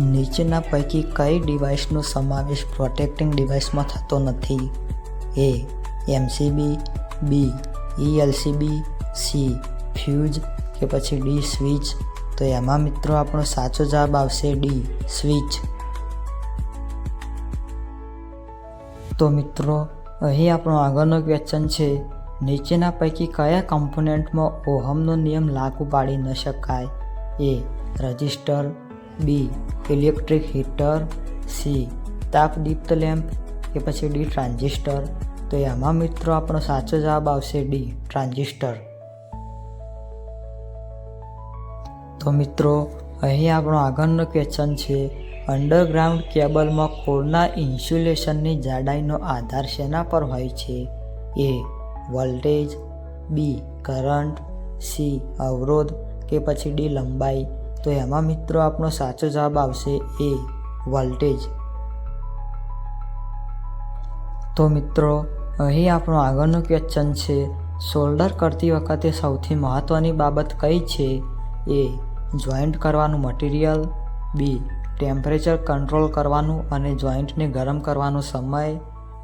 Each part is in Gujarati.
નીચેના પૈકી કઈ ડિવાઇસનો સમાવેશ પ્રોટેક્ટિંગ ડિવાઇસમાં થતો નથી? A, MCB, B, ELCB, C, fuse કે પછી ડી, સ્વિચ. તો એમાં મિત્રો આપણો સાચો જવાબ આવશે ડી, સ્વિચ. તો મિત્રો, અહીં આપણો આગળનો ક્વેશ્ચન છે, નીચેના પૈકી કયા કમ્પોનન્ટમાં ઓહમનો નિયમ લાગુ પાડી ન શકાય? A, register B, electric heater, C તાપદીપ્ત lamp કે પછી ડી, ટ્રાન્ઝિસ્ટર. તો એમાં મિત્રો આપણો સાચો જવાબ આવશે ડી, ટ્રાન્ઝિસ્ટર. તો મિત્રો, અહીં આપણો આગળનો ક્વેશ્ચન છે અંડરગ્રાઉન્ડ કેબલમાં કોરના ઇન્સ્યુલેશનની જાડાઈનો આધાર શેના પર હોય છે? A, voltage, B, current, C, અવરોધ કે પછી ડી, લંબાઈ. તો એમાં મિત્રો આપણો સાચો જવાબ આવશે એ વોલ્ટેજ. તો મિત્રો, અહીં આપણો આગળનો ક્વેશ્ચન છે શોલ્ડર કરતી વખતે સૌથી મહત્ત્વની બાબત કઈ છે? એ જોઈન્ટ કરવાનું મટીરિયલ બી ટેમ્પરેચર કંટ્રોલ કરવાનું અને જોઈન્ટને ગરમ કરવાનો સમય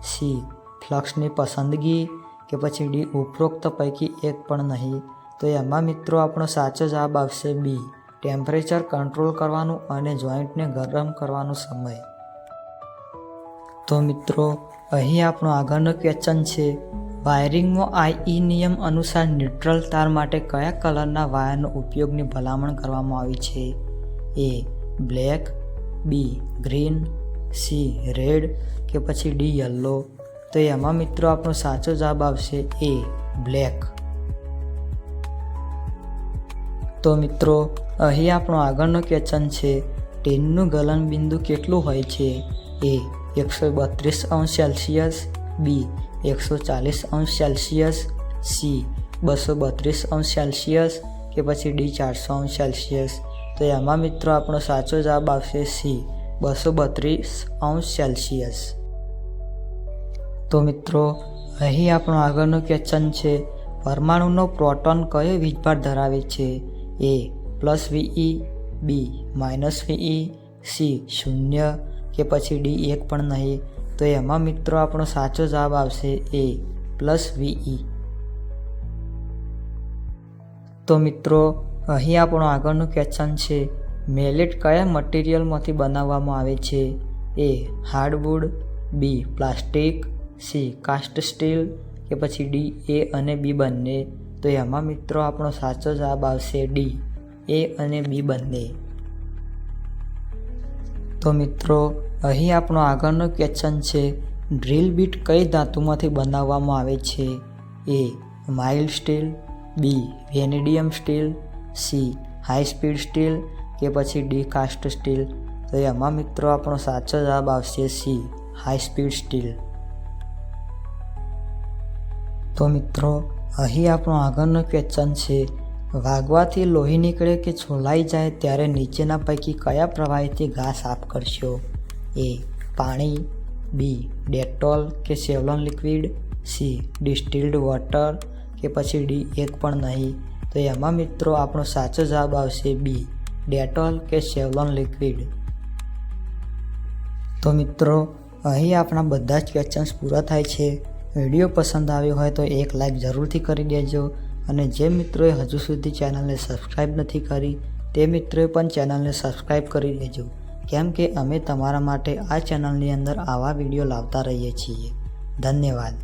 સી ફ્લક્સની પસંદગી કે પછી ડી ઉપરોક્ત પૈકી એક પણ નહીં. તો એમાં મિત્રો આપણો સાચો જવાબ આવશે બી ટેમ્પરેચર કંટ્રોલ કરવાનું અને જોઈન્ટને ગરમ કરવાનો સમય. તો મિત્રો, અહીં આપણો આગળનો ક્વેશ્ચન છે, વાયરિંગમાં આઈ નિયમ અનુસાર ન્યુટ્રલ તાર માટે કયા કલરના વાયરનો ઉપયોગની ભલામણ કરવામાં આવી છે? A black B green C red કે પછી ડી યલો તો એમાં મિત્રો આપણો સાચો જવાબ આવશે એ બ્લેક તો મિત્રો, અહીં આપણો આગળનો ક્વેશ્ચન છે ટેનનું ગલનબિંદુ કેટલું હોય છે? એ એકસો બત્રીસ અંશ સેલ્સિયસ. બી એકસો ચાલીસ અંશ સેલ્સિયસ. સી બસો બત્રીસ અંશ સેલ્સિયસ કે પછી ડી ચારસો અંશ સેલ્સિયસ. તો એમાં મિત્રો આપણો સાચો જવાબ આવશે સી બસો બત્રીસ અંશ સેલ્સિયસ. તો મિત્રો, અહીં આપણો આગળનો ક્વેશ્ચન છે, પરમાણુનો પ્રોટોન કયો વીજભાર ધરાવે છે? A plus V E B minus V E C શૂન્ય કે પછી ડી એક પણ નહીં. તો એમાં મિત્રો આપણો સાચો જવાબ આવશે એ પ્લસ વીઈ તો મિત્રો, અહીં આપણો આગળનું ક્વેશ્ચન છે, મેલેટ કયા મટીરિયલમાંથી બનાવવામાં આવે છે? A hardwood B plastic C cast steel કે પછી ડી એ અને બી બંને. તો એમાં મિત્રો આપણો સાચો જવાબ આવશે ડી એ અને બી બંને. તો મિત્રો, અહીં આપણો આગળનો ક્વેશ્ચન છે ડ્રીલ બીટ કઈ ધાતુમાંથી બનાવવામાં આવે છે? A mild steel B vanadium steel C high speed steel કે પછી ડી કાસ્ટ સ્ટીલ તો એમાં મિત્રો આપણો સાચો જવાબ આવશે સી હાઈ સ્પીડ સ્ટીલ તો મિત્રો અહીં આપણો આગળનો ક્વેશ્ચન છે, વાગવાથી લોહી નીકળે કે છોલાઈ જાય ત્યારે નીચેના પૈકી કયા પ્રવાહીથી ઘા સાફ કરશો? એ, પાણી, બી, ડેટોલ કે Savlon liquid, C, distilled water કે પછી ડી, એક પણ નહીં. તો એમાં મિત્રો આપણો સાચો જવાબ આવશે બી, ડેટોલ કે સેવલોન લિક્વિડ. તો મિત્રો, અહીં આપણા બધા જ ક્વેશ્ચન્સ પૂરા થાય છે. વીડિયો પસંદ આવ્યો હોય તો એક લાઈક જરૂરથી કરી દેજો અને જે મિત્રોએ હજુ સુધી ચેનલને સબસ્ક્રાઈબ નથી કરી, તે મિત્રોએ પણ ચેનલને સબસ્ક્રાઈબ કરી દેજો કેમ કે અમે તમારા માટે આ ચેનલની અંદર આવા વીડિયો લાવતા રહીએ છીએ. ધન્યવાદ.